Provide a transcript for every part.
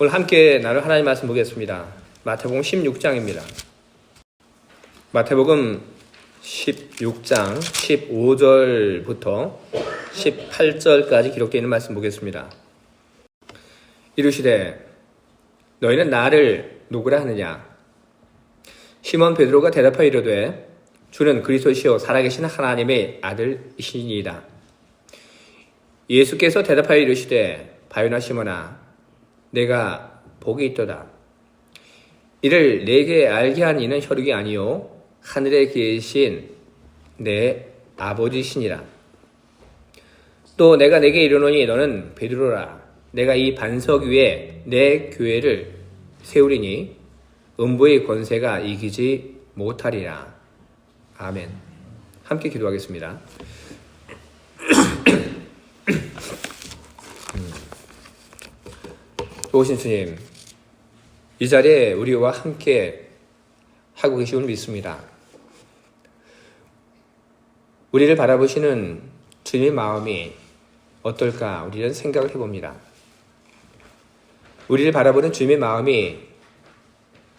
오늘 함께 나눌 하나님 말씀 보겠습니다. 마태복음 16장입니다. 마태복음 16장 15절부터 18절까지 기록되어 있는 말씀 보겠습니다. 이르시되 너희는 나를 누구라 하느냐? 시몬 베드로가 대답하여 이르되 주는 그리스도시요 살아계신 하나님의 아들이시니이다. 예수께서 대답하여 이르시되 바요나 시몬아 내가 복이 있도다. 이를 내게 알게 한 이는 혈육이 아니요 하늘에 계신 내 아버지시니라. 또 내가 내게 이르노니 너는 베드로라. 내가 이 반석 위에 내 교회를 세우리니 음부의 권세가 이기지 못하리라. 아멘. 함께 기도하겠습니다. 오신 주님, 이 자리에 우리와 함께 하고 계심을 믿습니다. 우리를 바라보시는 주님의 마음이 어떨까 우리는 생각을 해봅니다. 우리를 바라보는 주님의 마음이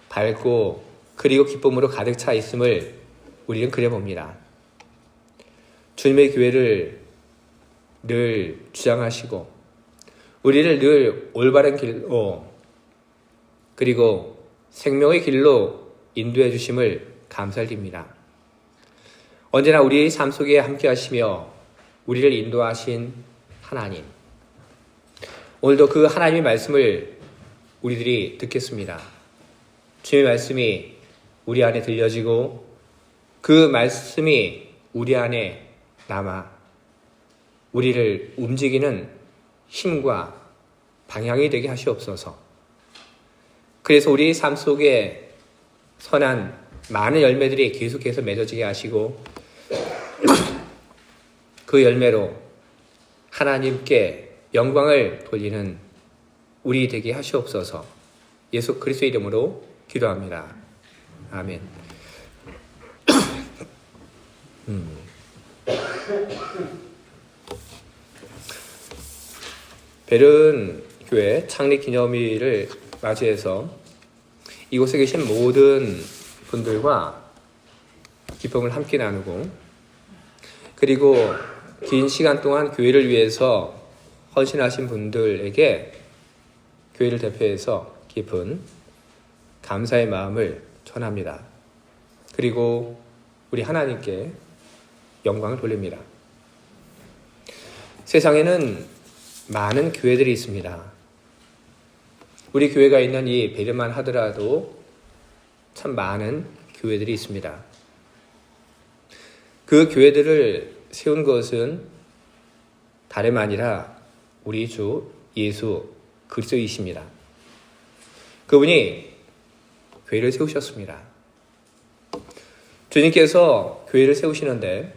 밝고 그리고 기쁨으로 가득 차 있음을 우리는 그려봅니다. 주님의 교회를 늘 주장하시고 우리를 늘 올바른 길로 그리고 생명의 길로 인도해 주심을 감사드립니다. 언제나 우리의 삶 속에 함께 하시며 우리를 인도하신 하나님. 오늘도 그 하나님의 말씀을 우리들이 듣겠습니다. 주님의 말씀이 우리 안에 들려지고 그 말씀이 우리 안에 남아 우리를 움직이는 힘과 방향이 되게 하시옵소서. 그래서 우리 삶 속에 선한 많은 열매들이 계속해서 맺어지게 하시고 그 열매로 하나님께 영광을 돌리는 우리 되게 하시옵소서. 예수 그리스도 이름으로 기도합니다. 아멘. 음. 베른 교회 창립 기념일을 맞이해서 이곳에 계신 모든 분들과 기쁨을 함께 나누고 그리고 긴 시간 동안 교회를 위해서 헌신하신 분들에게 교회를 대표해서 깊은 감사의 마음을 전합니다. 그리고 우리 하나님께 영광을 돌립니다. 세상에는 많은 교회들이 있습니다. 우리 교회가 있는 이 베르만 하더라도 참 많은 교회들이 있습니다. 그 교회들을 세운 것은 다름 아니라 우리 주 예수 그리스도이십니다. 그분이 교회를 세우셨습니다. 주님께서 교회를 세우시는데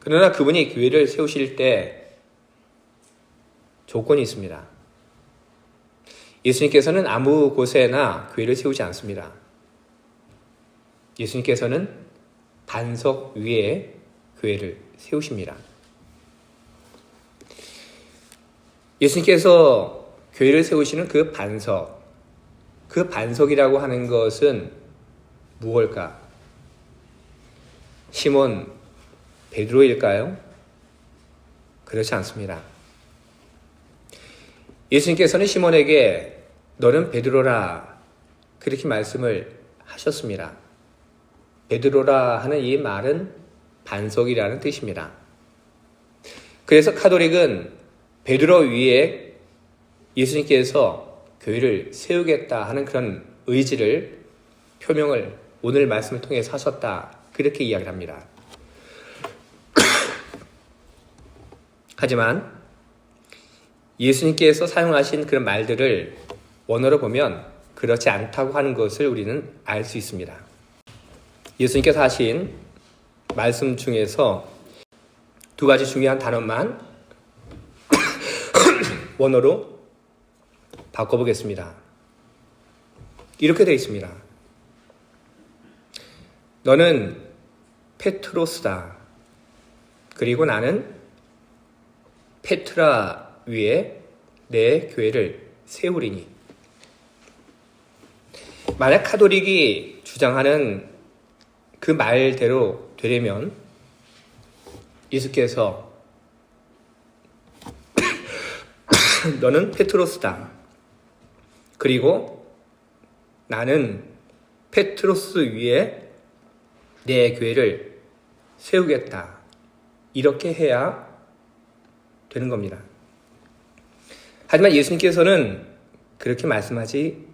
그러나 그분이 교회를 세우실 때 조건이 있습니다. 예수님께서는 아무 곳에나 교회를 세우지 않습니다. 예수님께서는 반석 위에 교회를 세우십니다. 예수님께서 교회를 세우시는 그 반석, 그 반석이라고 하는 것은 무엇일까? 시몬 베드로일까요? 그렇지 않습니다. 예수님께서는 시몬에게 너는 베드로라 그렇게 말씀을 하셨습니다. 베드로라 하는 이 말은 반석이라는 뜻입니다. 그래서 카톨릭은 베드로 위에 예수님께서 교회를 세우겠다 하는 그런 의지를 표명을 오늘 말씀을 통해서 하셨다 그렇게 이야기를 합니다. 하지만 예수님께서 사용하신 그런 말들을 원어로 보면 그렇지 않다고 하는 것을 우리는 알 수 있습니다. 예수님께서 하신 말씀 중에서 두 가지 중요한 단어만 원어로 바꿔보겠습니다. 이렇게 되어 있습니다. 너는 페트로스다. 그리고 나는 페트라 위에 내 교회를 세우리니. 만약 카톨릭이 주장하는 그 말대로 되려면 예수께서 너는 페트로스다. 그리고 나는 페트로스 위에 내 교회를 세우겠다. 이렇게 해야 되는 겁니다. 하지만 예수님께서는 그렇게 말씀하지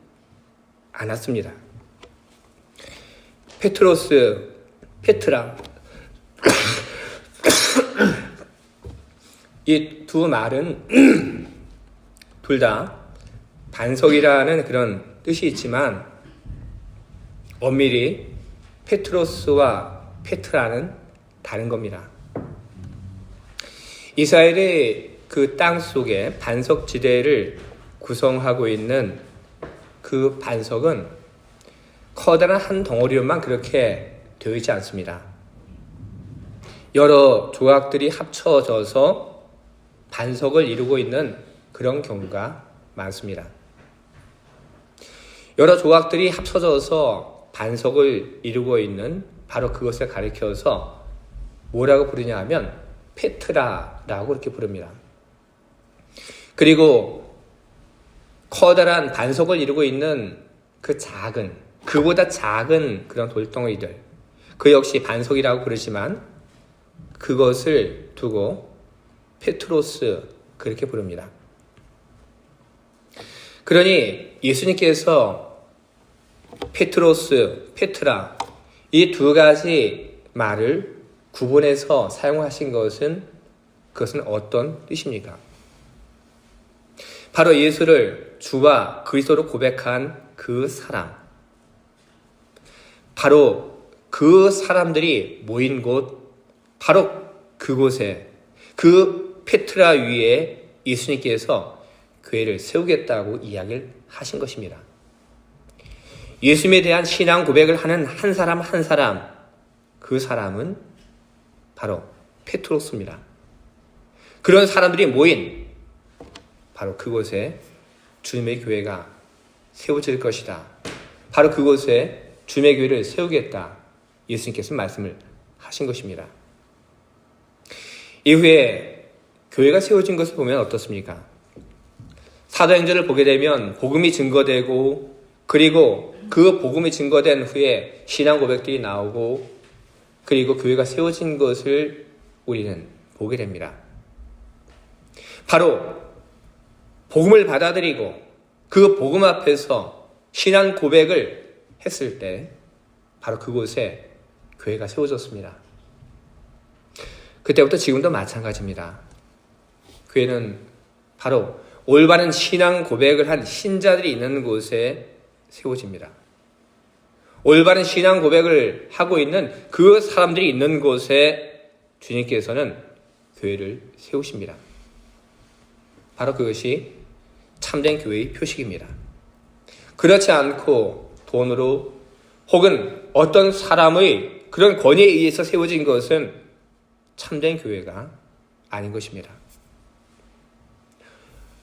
않았습니다. 페트로스, 페트라. 이 두 말은 둘 다 반석이라는 그런 뜻이 있지만 엄밀히 페트로스와 페트라는 다른 겁니다. 이스라엘의 그 땅 속에 반석 지대를 구성하고 있는 그 반석은 커다란 한 덩어리로만 그렇게 되어 있지 않습니다. 여러 조각들이 합쳐져서 반석을 이루고 있는 그런 경우가 많습니다. 여러 조각들이 합쳐져서 반석을 이루고 있는 바로 그것을 가리켜서 뭐라고 부르냐 하면 페트라라고 이렇게 부릅니다. 그리고 커다란 반석을 이루고 있는 그 작은, 그보다 작은 그런 돌덩이들, 그 역시 반석이라고 부르지만 그것을 두고 페트로스 그렇게 부릅니다. 그러니 예수님께서 페트로스, 페트라 이 두 가지 말을 구분해서 사용하신 것은 그것은 어떤 뜻입니까? 바로 예수를 주와 그리스도로 고백한 그 사람. 바로 그 사람들이 모인 곳, 바로 그곳에 그 페트라 위에 예수님께서 교회를 세우겠다고 이야기를 하신 것입니다. 예수님에 대한 신앙 고백을 하는 한 사람 한 사람, 그 사람은 바로 페트로스입니다. 그런 사람들이 모인 바로 그곳에 주님의 교회가 세워질 것이다. 바로 그곳에 주님의 교회를 세우겠다. 예수님께서 말씀을 하신 것입니다. 이후에 교회가 세워진 것을 보면 어떻습니까? 사도행전을 보게 되면 복음이 증거되고 그리고 그 복음이 증거된 후에 신앙 고백들이 나오고 그리고 교회가 세워진 것을 우리는 보게 됩니다. 바로 복음을 받아들이고 그 복음 앞에서 신앙 고백을 했을 때 바로 그곳에 교회가 세워졌습니다. 그때부터 지금도 마찬가지입니다. 교회는 바로 올바른 신앙 고백을 한 신자들이 있는 곳에 세워집니다. 올바른 신앙 고백을 하고 있는 그 사람들이 있는 곳에 주님께서는 교회를 세우십니다. 바로 그것이 참된 교회의 표식입니다. 그렇지 않고 돈으로 혹은 어떤 사람의 그런 권위에 의해서 세워진 것은 참된 교회가 아닌 것입니다.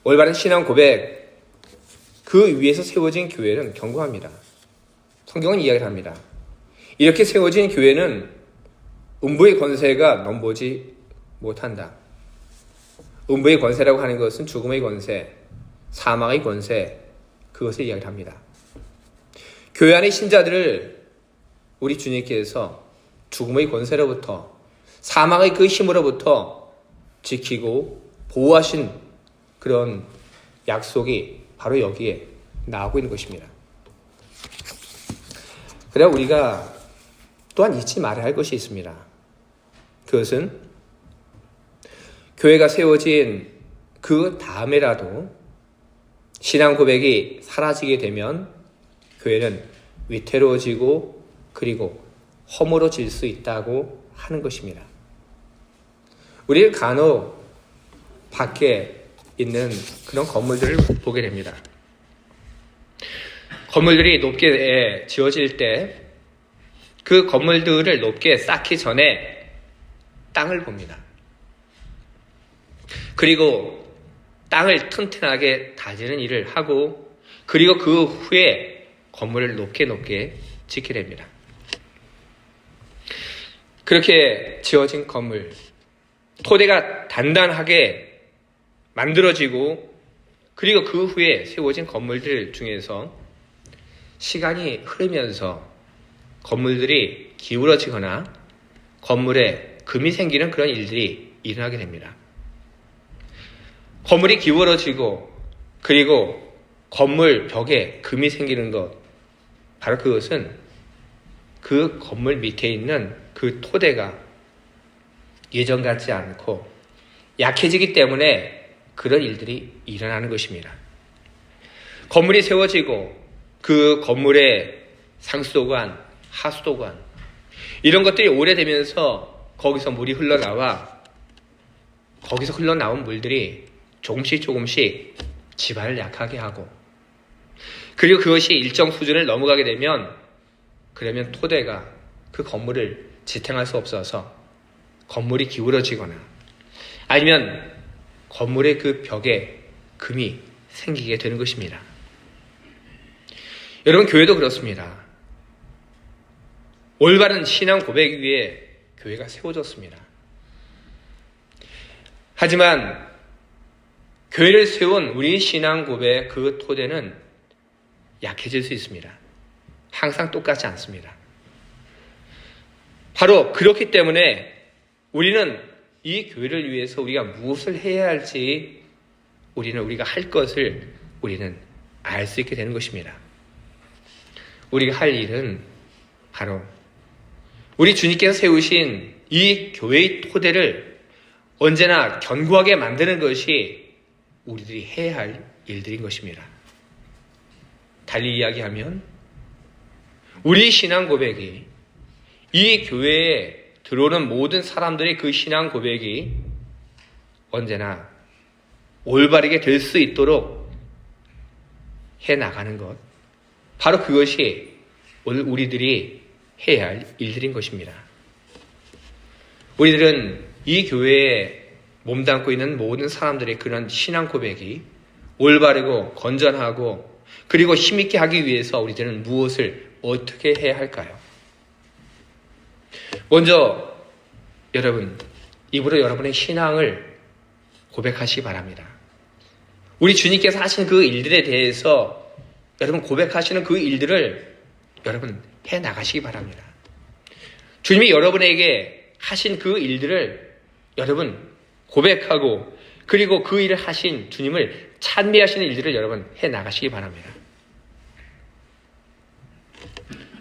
올바른 신앙 고백, 그 위에서 세워진 교회는 견고합니다. 성경은 이야기를 합니다. 이렇게 세워진 교회는 음부의 권세가 넘보지 못한다. 음부의 권세라고 하는 것은 죽음의 권세, 사망의 권세, 그것을 이야기를 합니다. 교회 안의 신자들을 우리 주님께서 죽음의 권세로부터 사망의 그 힘으로부터 지키고 보호하신 그런 약속이 바로 여기에 나오고 있는 것입니다. 그래 우리가 또한 잊지 말아야 할 것이 있습니다. 그것은 교회가 세워진 그 다음에라도 신앙 고백이 사라지게 되면 교회는 위태로워지고 그리고 허물어질 수 있다고 하는 것입니다. 우리는 간혹 밖에 있는 그런 건물들을 보게 됩니다. 건물들이 높게 지어질 때 그 건물들을 높게 쌓기 전에 땅을 봅니다. 그리고 땅을 튼튼하게 다지는 일을 하고 그리고 그 후에 건물을 높게 높게 됩니다. 그렇게 지어진 건물, 토대가 단단하게 만들어지고 그리고 그 후에 세워진 건물들 중에서 시간이 흐르면서 건물들이 기울어지거나 건물에 금이 생기는 그런 일들이 일어나게 됩니다. 건물이 기울어지고 그리고 건물 벽에 금이 생기는 것 바로 그것은 그 건물 밑에 있는 그 토대가 예전 같지 않고 약해지기 때문에 그런 일들이 일어나는 것입니다. 건물이 세워지고 그 건물의 상수도관, 하수도관 이런 것들이 오래되면서 거기서 물이 흘러나와 거기서 흘러나온 물들이 조금씩 조금씩 집안을 약하게 하고 그리고 그것이 일정 수준을 넘어가게 되면 그러면 토대가 그 건물을 지탱할 수 없어서 건물이 기울어지거나 아니면 건물의 그 벽에 금이 생기게 되는 것입니다. 여러분 교회도 그렇습니다. 올바른 신앙 고백 위에 교회가 세워졌습니다. 하지만 교회를 세운 우리 신앙 고백 그 토대는 약해질 수 있습니다. 항상 똑같지 않습니다. 바로 그렇기 때문에 우리는 이 교회를 위해서 우리가 무엇을 해야 할지 우리는 우리가 할 것을 우리는 알 수 있게 되는 것입니다. 우리가 할 일은 바로 우리 주님께서 세우신 이 교회의 토대를 언제나 견고하게 만드는 것이 우리들이 해야 할 일들인 것입니다. 달리 이야기하면 우리 신앙 고백이 이 교회에 들어오는 모든 사람들의 그 신앙 고백이 언제나 올바르게 될 수 있도록 해 나가는 것. 바로 그것이 오늘 우리들이 해야 할 일들인 것입니다. 우리들은 이 교회에 몸담고 있는 모든 사람들의 그런 신앙 고백이 올바르고 건전하고 그리고 힘있게 하기 위해서 우리들은 무엇을 어떻게 해야 할까요? 먼저 여러분 입으로 여러분의 신앙을 고백하시기 바랍니다. 우리 주님께서 하신 그 일들에 대해서 여러분 고백하시는 그 일들을 여러분 해 나가시기 바랍니다. 주님이 여러분에게 하신 그 일들을 여러분 고백하고 그리고 그 일을 하신 주님을 찬미하시는 일들을 여러분 해 나가시기 바랍니다.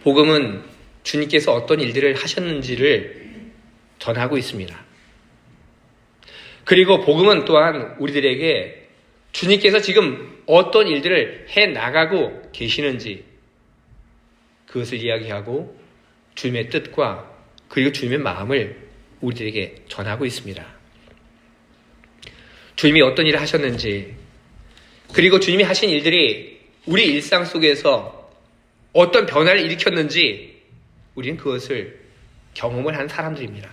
복음은 주님께서 어떤 일들을 하셨는지를 전하고 있습니다. 그리고 복음은 또한 우리들에게 주님께서 지금 어떤 일들을 해 나가고 계시는지 그것을 이야기하고 주님의 뜻과 그리고 주님의 마음을 우리들에게 전하고 있습니다. 주님이 어떤 일을 하셨는지 그리고 주님이 하신 일들이 우리 일상 속에서 어떤 변화를 일으켰는지 우리는 그것을 경험을 한 사람들입니다.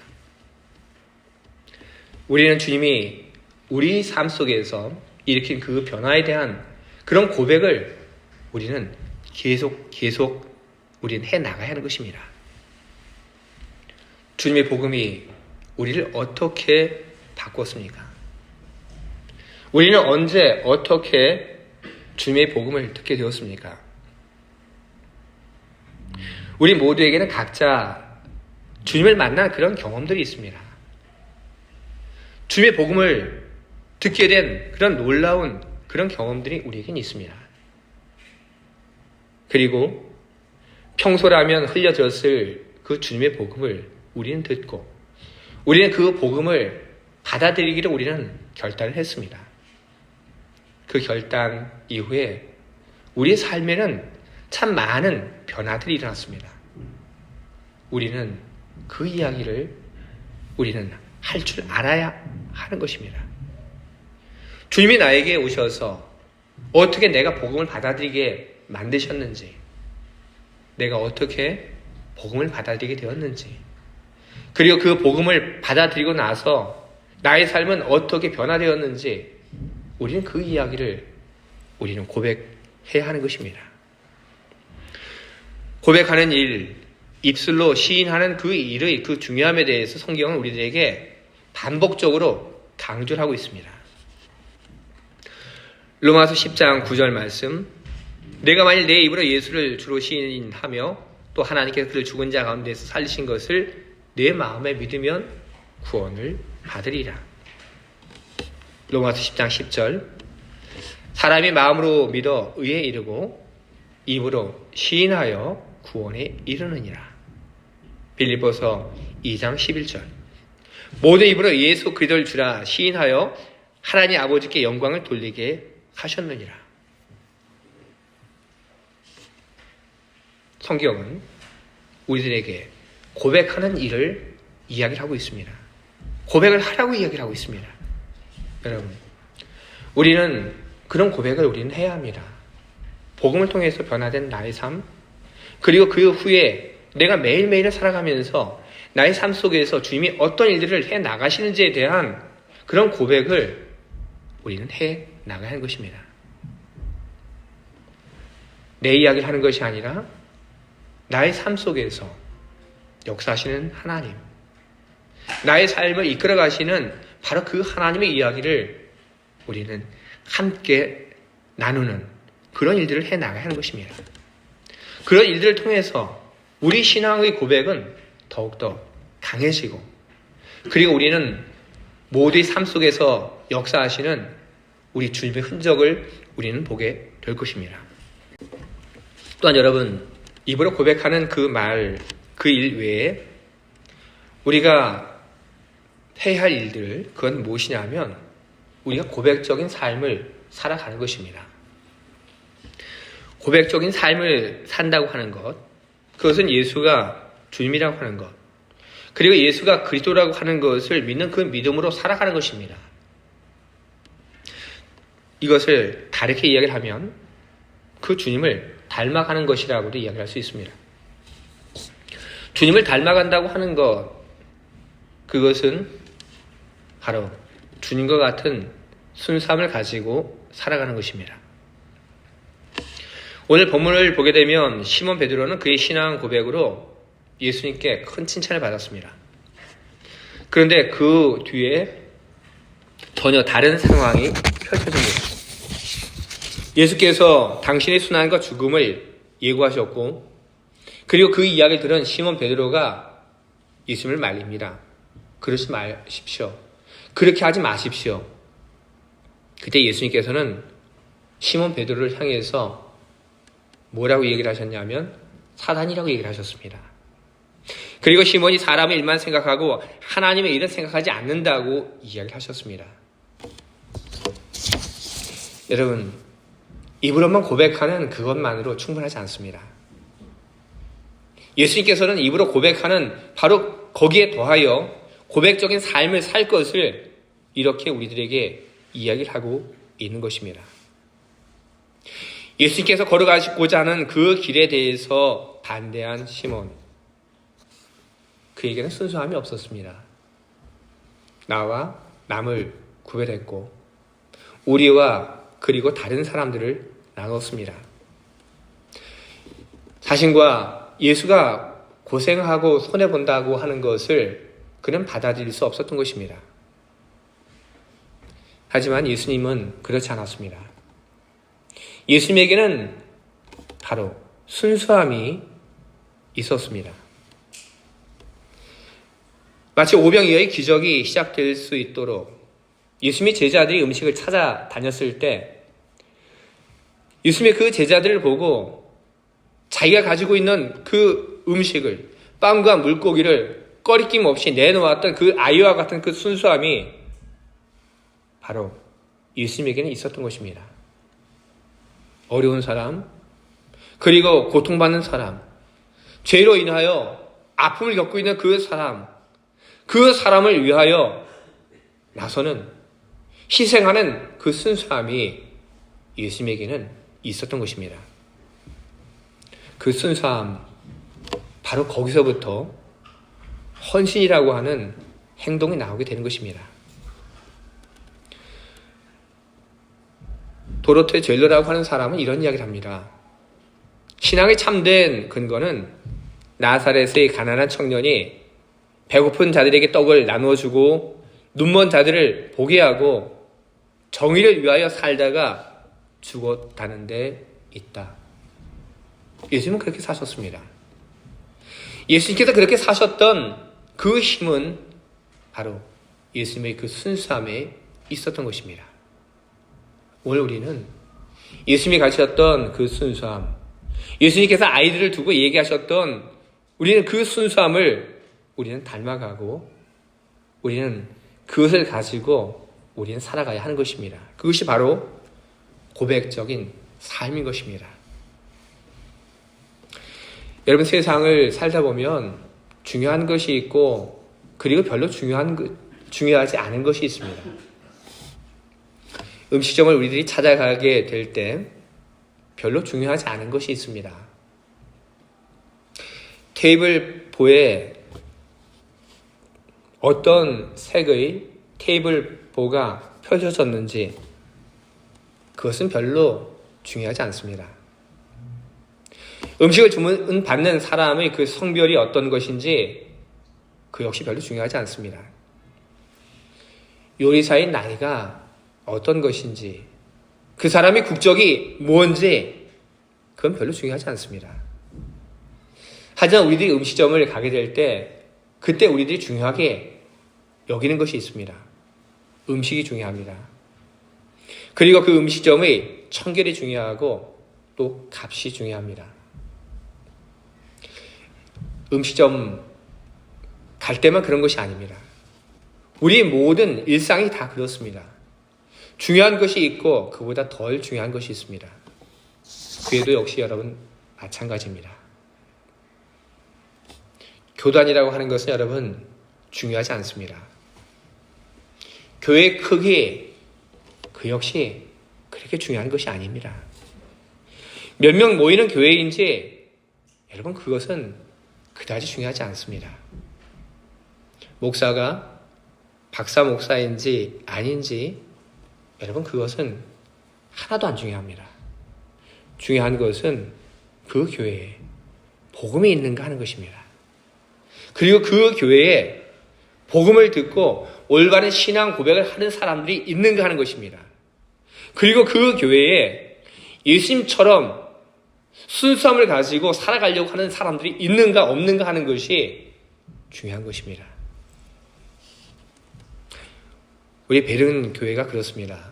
우리는 주님이 우리 삶 속에서 일으킨 그 변화에 대한 그런 고백을 우리는 계속 계속 우리는 해 나가야 하는 것입니다. 주님의 복음이 우리를 어떻게 바꿨습니까? 우리는 언제 어떻게 주님의 복음을 듣게 되었습니까? 우리 모두에게는 각자 주님을 만난 그런 경험들이 있습니다. 주님의 복음을 듣게 된 그런 놀라운 그런 경험들이 우리에겐 있습니다. 그리고 평소라면 흘려졌을 그 주님의 복음을 우리는 듣고 우리는 그 복음을 받아들이기를 우리는 결단을 했습니다. 그 결단 이후에 우리의 삶에는 참 많은 변화들이 일어났습니다. 우리는 그 이야기를 우리는 할 줄 알아야 하는 것입니다. 주님이 나에게 오셔서 어떻게 내가 복음을 받아들이게 만드셨는지, 내가 어떻게 복음을 받아들이게 되었는지, 그리고 그 복음을 받아들이고 나서 나의 삶은 어떻게 변화되었는지, 우리는 그 이야기를 우리는 고백해야 하는 것입니다. 고백하는 일, 입술로 시인하는 그 일의 그 중요함에 대해서 성경은 우리들에게 반복적으로 강조를 하고 있습니다. 로마서 10장 9절 말씀 내가 만일 내 입으로 예수를 주로 시인하며 또 하나님께서 그를 죽은 자 가운데서 살리신 것을 내 마음에 믿으면 구원을 받으리라. 로마서 10장 10절 사람이 마음으로 믿어 의에 이르고 입으로 시인하여 구원에 이르느니라. 빌립보서 2장 11절 모든 입으로 예수 그리스도를 주라 시인하여 하나님 아버지께 영광을 돌리게 하셨느니라. 성경은 우리들에게 고백하는 일을 이야기를 하고 있습니다. 고백을 하라고 이야기를 하고 있습니다. 여러분, 우리는 그런 고백을 우리는 해야 합니다. 복음을 통해서 변화된 나의 삶, 그리고 그 후에 내가 매일매일 살아가면서 나의 삶 속에서 주님이 어떤 일들을 해 나가시는지에 대한 그런 고백을 우리는 해 나가야 하는 것입니다. 내 이야기를 하는 것이 아니라 나의 삶 속에서 역사하시는 하나님, 나의 삶을 이끌어 가시는 바로 그 하나님의 이야기를 우리는 함께 나누는 그런 일들을 해 나가야 하는 것입니다. 그런 일들을 통해서 우리 신앙의 고백은 더욱더 강해지고 그리고 우리는 모두의 삶 속에서 역사하시는 우리 주님의 흔적을 우리는 보게 될 것입니다. 또한 여러분 입으로 고백하는 그 말, 그 일 외에 우리가 해야 할 일들 그건 무엇이냐면 우리가 고백적인 삶을 살아가는 것입니다. 고백적인 삶을 산다고 하는 것, 그것은 예수가 주님이라고 하는 것, 그리고 예수가 그리스도라고 하는 것을 믿는 그 믿음으로 살아가는 것입니다. 이것을 다르게 이야기를 하면 그 주님을 닮아가는 것이라고도 이야기할 수 있습니다. 주님을 닮아간다고 하는 것, 그것은 바로 주님과 같은 순수함을 가지고 살아가는 것입니다. 오늘 본문을 보게 되면 시몬 베드로는 그의 신앙 고백으로 예수님께 큰 칭찬을 받았습니다. 그런데 그 뒤에 전혀 다른 상황이 펼쳐집니다. 예수께서 당신의 순환과 죽음을 예고하셨고 그리고 그 이야기를 들은 시몬 베드로가 예수님을 말립니다. 그러지 마십시오. 그렇게 하지 마십시오. 그때 예수님께서는 시몬 베드로를 향해서 뭐라고 얘기를 하셨냐면 사단이라고 얘기를 하셨습니다. 그리고 시몬이 사람의 일만 생각하고 하나님의 일은 생각하지 않는다고 이야기를 하셨습니다. 여러분, 입으로만 고백하는 그것만으로 충분하지 않습니다. 예수님께서는 입으로 고백하는 바로 거기에 더하여 고백적인 삶을 살 것을 이렇게 우리들에게 이야기를 하고 있는 것입니다. 예수님께서 걸어가시고자 하는 그 길에 대해서 반대한 시몬. 그에게는 순수함이 없었습니다. 나와 남을 구별했고, 우리와 그리고 다른 사람들을 나눴습니다. 자신과 예수가 고생하고 손해본다고 하는 것을 그는 받아들일 수 없었던 것입니다. 하지만 예수님은 그렇지 않았습니다. 예수님에게는 바로 순수함이 있었습니다. 마치 오병이어의 기적이 시작될 수 있도록 예수님의 제자들이 음식을 찾아 다녔을 때 예수님의 그 제자들을 보고 자기가 가지고 있는 그 음식을 빵과 물고기를 꺼리낌 없이 내놓았던 그 아이와 같은 그 순수함이 바로 예수님에게는 있었던 것입니다. 어려운 사람, 그리고 고통받는 사람, 죄로 인하여 아픔을 겪고 있는 그 사람, 그 사람을 위하여 나서는 희생하는 그 순수함이 예수님에게는 있었던 것입니다. 그 순수함, 바로 거기서부터 헌신이라고 하는 행동이 나오게 되는 것입니다. 도로테 젤러라고 하는 사람은 이런 이야기를 합니다. 신앙의 참된 근거는 나사렛의 가난한 청년이 배고픈 자들에게 떡을 나누어 주고 눈먼 자들을 보게 하고 정의를 위하여 살다가 죽었다는 데 있다. 예수님은 그렇게 사셨습니다. 예수님께서 그렇게 사셨던 그 힘은 바로 예수님의 그 순수함에 있었던 것입니다. 오늘 우리는 예수님이 가르쳤던 그 순수함, 예수님께서 아이들을 두고 얘기하셨던 우리는 그 순수함을 우리는 닮아가고 우리는 그것을 가지고 우리는 살아가야 하는 것입니다. 그것이 바로 고백적인 삶인 것입니다. 여러분 세상을 살다 보면 중요한 것이 있고 그리고 별로 중요한 것, 중요하지 않은 것이 있습니다. 음식점을 우리들이 찾아가게 될 때 별로 중요하지 않은 것이 있습니다. 테이블 보에 어떤 색의 테이블 보가 펼쳐졌는지 그것은 별로 중요하지 않습니다. 음식을 주문 받는 사람의 그 성별이 어떤 것인지 그 역시 별로 중요하지 않습니다. 요리사의 나이가 어떤 것인지 그 사람의 국적이 뭔지 그건 별로 중요하지 않습니다. 하지만 우리들이 음식점을 가게 될 때 그때 우리들이 중요하게 여기는 것이 있습니다. 음식이 중요합니다. 그리고 그 음식점의 청결이 중요하고 또 값이 중요합니다. 음식점 갈 때만 그런 것이 아닙니다. 우리 모든 일상이 다 그렇습니다. 중요한 것이 있고 그보다 덜 중요한 것이 있습니다. 그에도 역시 여러분 마찬가지입니다. 교단이라고 하는 것은 여러분 중요하지 않습니다. 교회 크기 그 역시 그렇게 중요한 것이 아닙니다. 몇 명 모이는 교회인지 여러분 그것은 그다지 중요하지 않습니다. 목사가 박사 목사인지 아닌지 여러분 그것은 하나도 안 중요합니다. 중요한 것은 그 교회에 복음이 있는가 하는 것입니다. 그리고 그 교회에 복음을 듣고 올바른 신앙 고백을 하는 사람들이 있는가 하는 것입니다. 그리고 그 교회에 예수님처럼 순수함을 가지고 살아가려고 하는 사람들이 있는가 없는가 하는 것이 중요한 것입니다. 우리 베른 교회가 그렇습니다.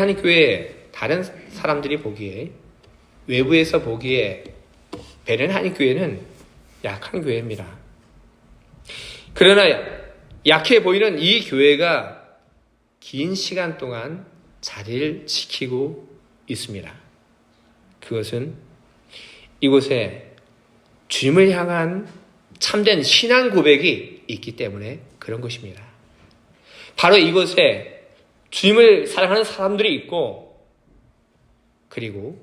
한 교회 다른 사람들이 보기에 외부에서 보기에 한 교회는 약한 교회입니다. 그러나 약해 보이는 이 교회가 긴 시간 동안 자리를 지키고 있습니다. 그것은 이곳에 주님을 향한 참된 신앙 고백이 있기 때문에 그런 것입니다. 바로 이곳에 주님을 사랑하는 사람들이 있고, 그리고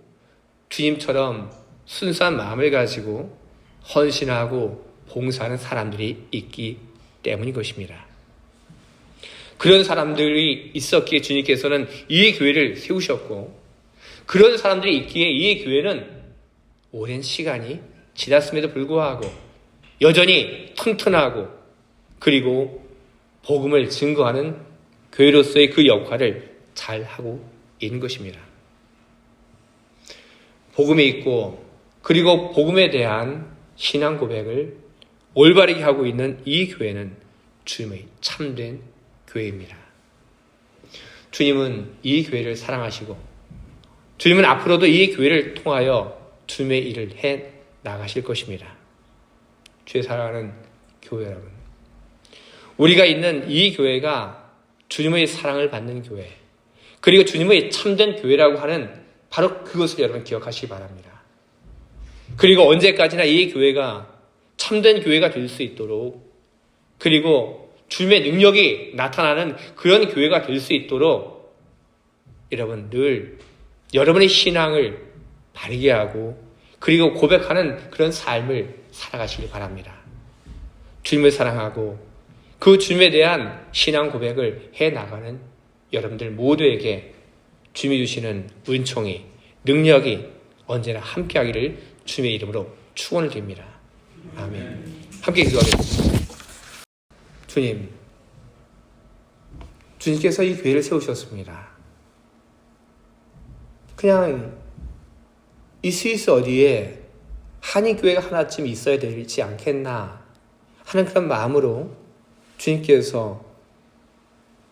주님처럼 순수한 마음을 가지고 헌신하고 봉사하는 사람들이 있기 때문인 것입니다. 그런 사람들이 있었기에 주님께서는 이 교회를 세우셨고, 그런 사람들이 있기에 이 교회는 오랜 시간이 지났음에도 불구하고 여전히 튼튼하고 그리고 복음을 증거하는 교회로서의 그 역할을 잘 하고 있는 것입니다. 복음이 있고 그리고 복음에 대한 신앙 고백을 올바르게 하고 있는 이 교회는 주님의 참된 교회입니다. 주님은 이 교회를 사랑하시고 주님은 앞으로도 이 교회를 통하여 주님의 일을 해 나가실 것입니다. 주의 사랑하는 교회 여러분. 우리가 있는 이 교회가 주님의 사랑을 받는 교회, 그리고 주님의 참된 교회라고 하는 바로 그것을 여러분 기억하시기 바랍니다. 그리고 언제까지나 이 교회가 참된 교회가 될 수 있도록 그리고 주님의 능력이 나타나는 그런 교회가 될 수 있도록 여러분 늘 여러분의 신앙을 바르게 하고 그리고 고백하는 그런 삶을 살아가시기 바랍니다. 주님을 사랑하고 그 주님에 대한 신앙 고백을 해 나가는 여러분들 모두에게 주님이 주시는 은총이 능력이 언제나 함께하기를 주님의 이름으로 축원을 드립니다. 아멘. 함께 기도하겠습니다. 주님, 주님께서 이 교회를 세우셨습니다. 그냥 이 스위스 어디에 한인 교회가 하나쯤 있어야 되지 않겠나 하는 그런 마음으로 주님께서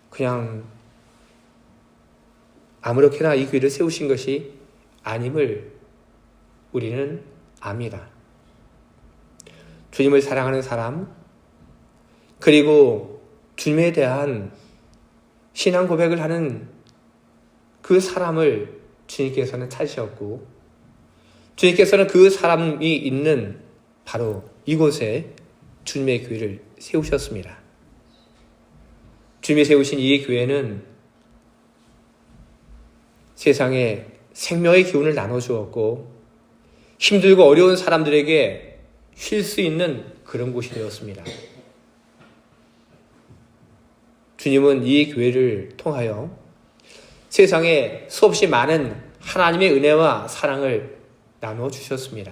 그냥 아무렇게나 이 교회를 세우신 것이 아님을 우리는 압니다. 주님을 사랑하는 사람, 그리고 주님에 대한 신앙 고백을 하는 그 사람을 주님께서는 찾으셨고, 주님께서는 그 사람이 있는 바로 이곳에 주님의 교회를 세우셨습니다. 주님이 세우신 이 교회는 세상에 생명의 기운을 나눠주었고, 힘들고 어려운 사람들에게 쉴 수 있는 그런 곳이 되었습니다. 주님은 이 교회를 통하여 세상에 수없이 많은 하나님의 은혜와 사랑을 나누어 주셨습니다.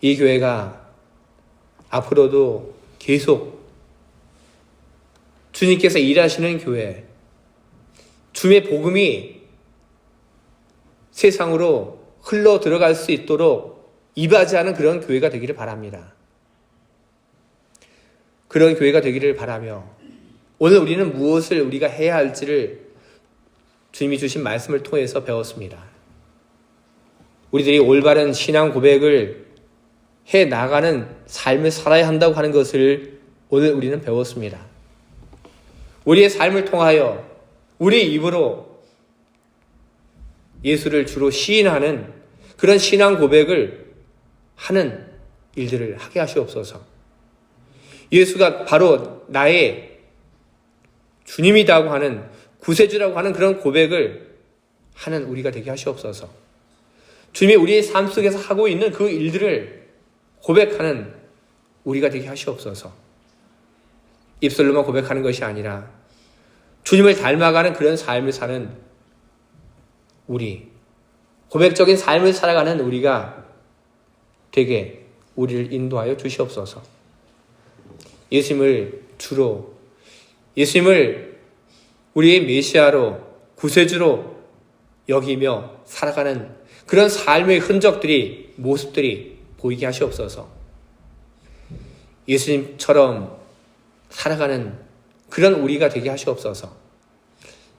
이 교회가 앞으로도 계속 주님께서 일하시는 교회, 주의 복음이 세상으로 흘러 들어갈 수 있도록 이바지하는 그런 교회가 되기를 바랍니다. 그런 교회가 되기를 바라며 오늘 우리는 무엇을 우리가 해야 할지를 주님이 주신 말씀을 통해서 배웠습니다. 우리들이 올바른 신앙 고백을 해 나가는 삶을 살아야 한다고 하는 것을 오늘 우리는 배웠습니다. 우리의 삶을 통하여 우리 입으로 예수를 주로 시인하는 그런 신앙 고백을 하는 일들을 하게 하시옵소서. 예수가 바로 나의 주님이라고 하는 구세주라고 하는 그런 고백을 하는 우리가 되게 하시옵소서. 주님이 우리의 삶 속에서 하고 있는 그 일들을 고백하는 우리가 되게 하시옵소서. 입술로만 고백하는 것이 아니라 주님을 닮아가는 그런 삶을 사는 우리, 고백적인 삶을 살아가는 우리가 되게 우리를 인도하여 주시옵소서. 예수님을 주로, 예수님을 우리의 메시아로, 구세주로 여기며 살아가는 그런 삶의 흔적들이, 모습들이 보이게 하시옵소서. 예수님처럼 살아가는 그런 우리가 되게 하시옵소서.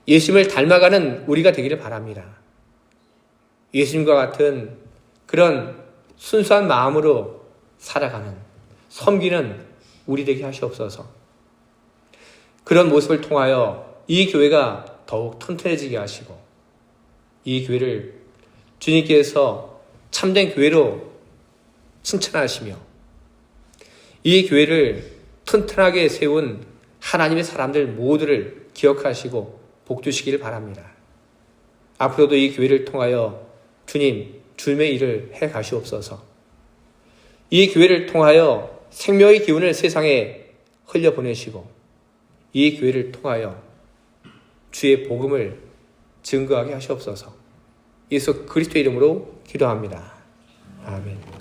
예수님을 닮아가는 우리가 되기를 바랍니다. 예수님과 같은 그런 순수한 마음으로 살아가는, 섬기는 우리 되게 하시옵소서. 그런 모습을 통하여 이 교회가 더욱 튼튼해지게 하시고, 이 교회를 주님께서 참된 교회로 칭찬하시며, 이 교회를 튼튼하게 세운 하나님의 사람들 모두를 기억하시고 복주시기를 바랍니다. 앞으로도 이 교회를 통하여 주님, 주님의 일을 해 가시옵소서. 이 교회를 통하여 생명의 기운을 세상에 흘려 보내시고 이 교회를 통하여 주의 복음을 증거하게 하시옵소서. 예수 그리스도 이름으로 기도합니다. 아멘.